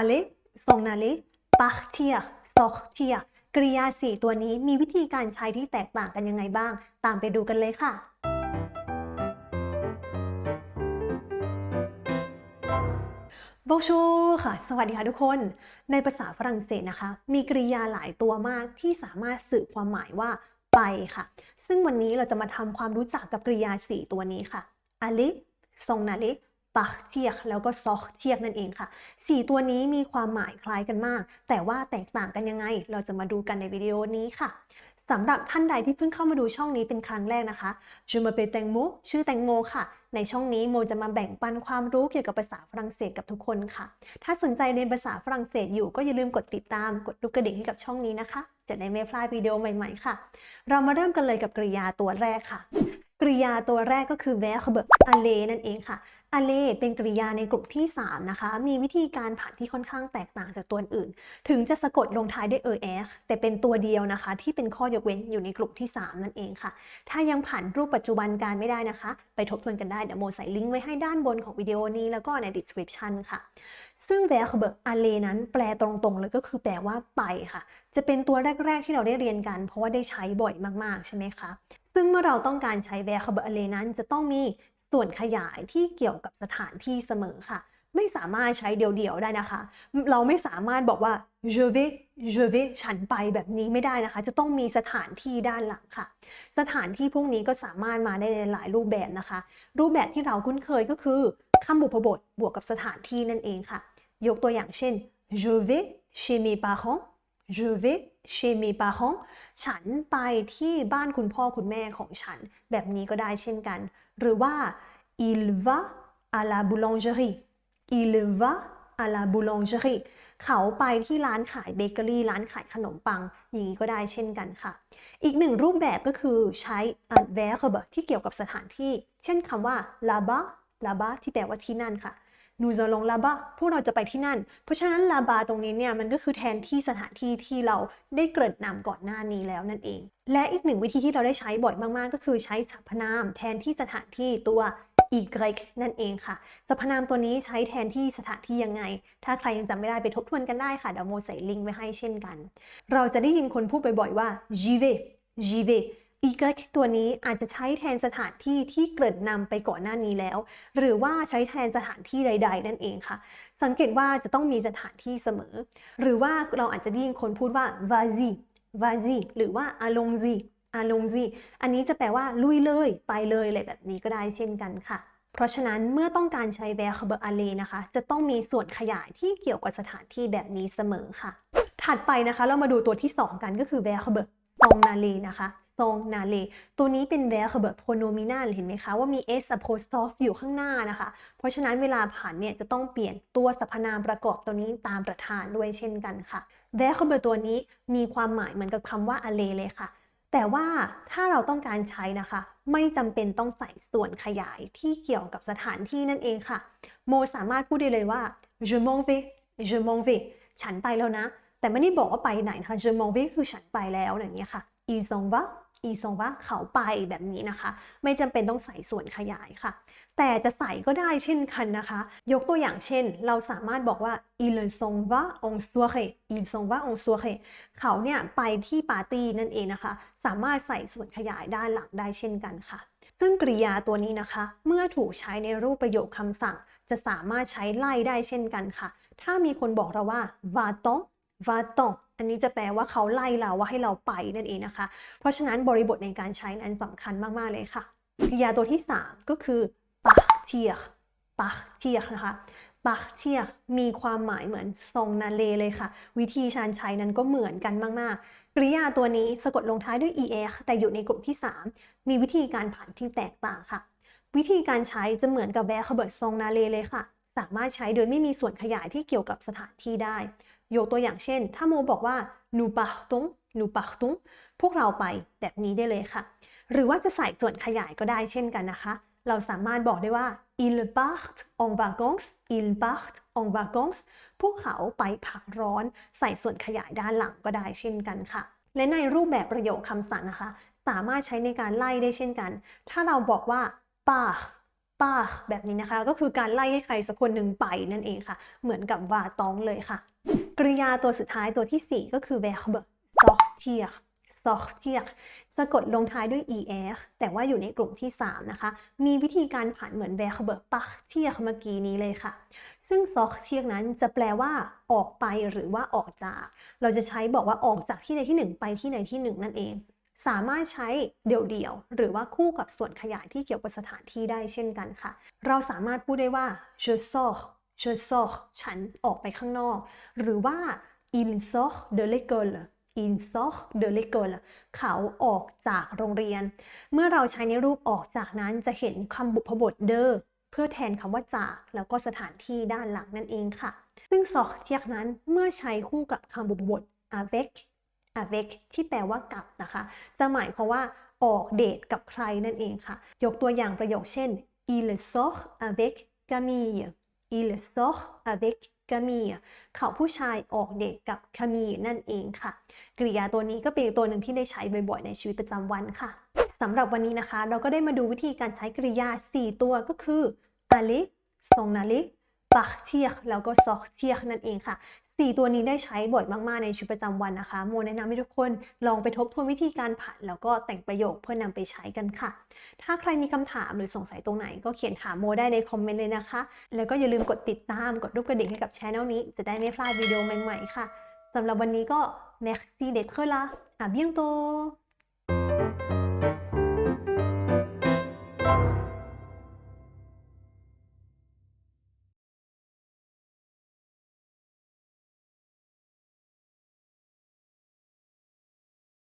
aller s'en aller partir sortir กริยา4ตัวนี้มีวิธีการใช้ที่แตกต่างกันยังไงบ้าง ตามไปดูกันเลยค่ะ Bonjour ค่ะ สวัสดีค่ะทุกคน ในภาษาฝรั่งเศสนะคะ มีกริยาหลายตัวมากที่สามารถสื่อความหมายว่าไปค่ะ ซึ่งวันนี้เราจะมาทำความรู้จักกับกริยา 4 ตัวนี้ค่ะ aller s'en aller partir แล้วก็ sortir นั่นเองค่ะ 4 ตัวนี้มีความหมายคล้ายกันมาก แต่ว่าแตกต่างกันยังไง เราจะมาดูกันในวิดีโอนี้ค่ะสำหรับท่านใดที่เพิ่งเข้ามาดูช่องนี้เป็นครั้งแรกนะคะ Je m'appelle แตงโมชื่อแตงโมค่ะ ในช่องนี้โมจะมาแบ่งปันความรู้เกี่ยวกับภาษาฝรั่งเศสกับทุกคนค่ะ ถ้าสนใจเรียนภาษาฝรั่งเศสอยู่ก็อย่าลืมกดติดตาม กดลูกกระดิ่งให้กับช่องนี้นะคะ จะได้ไม่พลาดวิดีโอใหม่ๆค่ะ เรามาเริ่มกันเลยกับกริยาตัวแรกค่ะ กริยาตัวแรกก็คือ verb aller นั่นเองค่ะ aller เป็นกริยาในกลุ่มที่ 3 นะคะ มีวิธีการผ่านที่ค่อนข้างแตกต่างจากตัวอื่น ถึงจะสะกดลงท้ายด้วย er แต่เป็นตัวเดียวนะคะ ที่เป็นข้อยกเว้นอยู่ในกลุ่มที่ 3 นั่นเองค่ะ ถ้ายังผ่านรูปปัจจุบันการไม่ได้นะคะ ไปทบทวนกันได้ เดี๋ยวโมใส่ลิงก์ไว้ให้ด้านบนของวิดีโอนี้แล้วก็ใน description ค่ะ ซึ่ง verb aller นั้นแปลตรงๆเลยก็คือแปลว่าไปค่ะ จะเป็นตัวแรก ๆ ที่เราได้เรียนกัน เพราะว่าได้ใช้บ่อยมากๆ ใช่ไหมคะ ซึ่งเมื่อเราต้องการใช้ verb aller นั้นจะต้องมีส่วนขยายที่เกี่ยวกับสถานที่เสมอค่ะ ไม่สามารถใช้เดี่ยวๆได้นะคะ เราไม่สามารถบอกว่า je vais je vais ฉันไปแบบนี้ไม่ได้นะคะ จะต้องมีสถานที่ด้านหลังค่ะ สถานที่พวกนี้ก็สามารถมาได้ในหลายรูปแบบนะคะ รูปแบบที่เราคุ้นเคยก็คือคำบุพบทบวกกับสถานที่นั่นเองค่ะ ยกตัวอย่างเช่น je vais chez mes parents je vais chez mes parents ฉันไปที่บ้านคุณพ่อคุณแม่ของฉัน แบบนี้ก็ได้เช่นกัน หรือว่า il va à la boulangerie il va à la boulangerie เขาไปที่ร้านขายเบเกอรี่ ร้านขายขนมปัง อย่างนี้ก็ได้เช่นกันค่ะ อีกหนึ่งรูปแบบก็คือใช้ adverb ที่เกี่ยวกับสถานที่ เช่นคำว่า là-bas là-bas ที่แปลว่าที่นั่นค่ะ nous allons là-bas พวกเราจะไปที่นั่น เพราะฉะนั้น là-bas ตรงนี้เนี่ยมันก็คือแทนที่สถานที่ที่เราได้เกริ่นนำก่อนหน้านี้แล้วนั่นเอง และอีกหนึ่งวิธีที่เราได้ใช้บ่อยมาก ๆ ก็คือใช้สรรพนาม แทนที่สถานที่ตัว y นั่นเองค่ะสรรพนามตัวนี้ใช้แทนที่สถานที่ยังไง ถ้าใครยังจำไม่ได้ไปทบทวนกันได้ค่ะเดี๋ยวโมใส่ลิงก์ไว้ให้เช่นกัน เราจะได้ยินคนพูดบ่อยๆว่า j'y vais j'y vais y ตัวนี้อาจจะใช้แทนสถานที่ที่เกริ่นำไปก่อนหน้านี้แล้ว หรือว่าใช้แทนสถานที่ใด ๆ นั่นเองค่ะ สังเกตว่าจะต้องมีสถานที่เสมอ หรือว่าเราอาจจะได้ยินคนพูดว่า vas-y vas-y หรือว่า allons-y allons-y อันนี้จะแปลว่าลุยเลยไปเลยอะไรแบบนี้ก็ได้เช่นกันค่ะ เพราะฉะนั้นเมื่อต้องการใช้ verb aller นะคะ จะต้องมีส่วนขยายที่เกี่ยวกับสถานที่แบบนี้เสมอค่ะ ถัดไปนะคะ เรามาดูตัวที่ 2 กันก็คือ verb son aller นะคะ son aller ตัวนี้เป็น verb pronominal เห็นไหมคะ ว่ามี s apostrophe อยู่ข้างหน้านะคะ เพราะฉะนั้นเวลาผ่านเนี่ยจะต้องเปลี่ยนตัวสรรพนามประกอบตัวนี้ตามประธานด้วยเช่นกันค่ะ verb ตัวนี้มีความหมายเหมือนกับคำว่า aller เลยค่ะ แต่ว่าถ้าเราต้องการใช้นะคะ ไม่จำเป็นต้องใส่ส่วนขยายที่เกี่ยวกับสถานที่นั่นเองค่ะ โมสามารถพูดได้เลยว่า je m'en vais je m'en vais ฉันไปแล้วนะ แต่ไม่ได้บอกว่าไปไหนนะคะ je m'en vais คือฉันไปแล้วอย่างนี้ยค่ะ il s'en va il s'en va เขาไปแบบนี้นะคะ ไม่จำเป็นต้องใส่ส่วนขยายค่ะ แต่จะใส่ก็ได้เช่นกันนะคะ ยกตัวอย่างเช่น เราสามารถบอกว่า il s'en va en soirée il s'en va en soirée เขาเนี่ยไปที่ปาร์ตี้นั่นเองนะคะ สามารถใส่ส่วนขยายด้านหลังได้เช่นกันค่ะ ซึ่งกริยาตัวนี้นะคะ เมื่อถูกใช้ในรูปประโยคคำสั่ง จะสามารถใช้ไล่ได้เช่นกันค่ะ ถ้ามีคนบอกเราว่า va t on va t on อันนี้จะแปลว่าเขาไล่เราว่าให้เราไปนั่นเองนะคะ เพราะฉะนั้นบริบทในการใช้นั้นสำคัญมาก ๆ เลยค่ะกริยาตัวที่ 3 ก็คือ partir partir นะคะ partir มีความหมายเหมือนทรงนาเลเลยค่ะ วิธีการใช้นั้นก็เหมือนกันมาก ๆ กริยาตัวนี้สะกดลงท้ายด้วย er แต่อยู่ในกลุ่มที่ 3 มีวิธีการผ่านที่แตกต่างค่ะ วิธีการใช้จะเหมือนกับ verb ทรงนาเลเลยค่ะ สามารถใช้โดยไม่มีส่วนขยายที่เกี่ยวกับสถานที่ได้ ยกตัวอย่างเช่น ถ้าโมบอกว่า nous partons nous partons พวกเราไปแบบนี้ได้เลยค่ะ หรือว่าจะใส่ส่วนขยายก็ได้เช่นกันนะคะ เราสามารถบอกได้ว่า il part en vacances il part en vacances พวกเขาไปพักร้อน ใส่ส่วนขยายด้านหลังก็ได้เช่นกันค่ะ และในรูปแบบประโยคคำสั่งนะคะ สามารถใช้ในการไล่ได้เช่นกัน ถ้าเราบอกว่า part ป้าแบบนี้นะคะก็คือการไล่ให้ใครสักคนหนึ่งไปนั่นเองค่ะ เหมือนกับว่าต้องเลยค่ะ กริยาตัวสุดท้ายตัวทีสี่ 4 ก็คือ verb sortir sortir สะกดลงท้ายด้วย er แต่ว่าอยู่ในกลุ่มที่ 3 นะคะ มีวิธีการผันเหมือน verb partir เมื่อกี้นี้เลยค่ะ ซึ่ง sortir นั้นจะแปลว่าออกไปหรือว่าออกจาก เราจะใช้บอกว่าออกจากที่ใดที่หนึ่งไปที่ใดที่หนึ่งนั่นเอง สามารถใช้เดี่ยวๆ หรือว่าคู่กับส่วนขยายที่เกี่ยวกับสถานที่ได้เช่นกันค่ะ เราสามารถพูดได้ว่า je sors je sors ฉันออกไปข้างนอก หรือว่า il sort de l'école il sort de l'école เขาออกจากโรงเรียน เมื่อเราใช้ในรูปออกจากนั้นจะเห็นคำบุพบทเดอเพื่อแทนคำว่าจากแล้วก็สถานที่ด้านหลังนั่นเองค่ะ ซึ่งสอกเทียกนั้นเมื่อใช้คู่กับคำบุพบท avec avec ที่แปลว่ากับนะคะ จะหมายความว่าออกเดทกับใครนั่นเองค่ะ ยกตัวอย่างประโยคเช่น il sort avec Camille il sort avec Camille เขาผู้ชายออกเดทกับ Camille นั่นเองค่ะ กริยาตัวนี้ก็เป็นตัวหนึ่งที่ได้ใช้บ่อยๆ ในชีวิตประจำวันค่ะสำหรับวันนี้นะคะ เราก็ได้มาดูวิธีการใช้กริยา 4 ตัวก็คือ aller s'en aller partir แล้วก็ sortir นั่นเองค่ะ สี่ตัวนี้ได้ใช้บ่อยมาก ๆ ในชีวิตประจำวันนะคะ โมแนะนำให้ทุกคนลองไปทบทวนวิธีการผันแล้วก็แต่งประโยคเพื่อนำไปใช้กันค่ะ ถ้าใครมีคำถามหรือสงสัยตรงไหน ก็เขียนถามโมได้ในคอมเมนต์เลยนะคะ แล้วก็อย่าลืมกดติดตามกดรูปกระดิ่งให้กับช anel นี้ จะได้ไม่พลาดวิดีโอใหม่ ๆ ค่ะสำหรับวันนี้ก็ merci d'être là à bientôt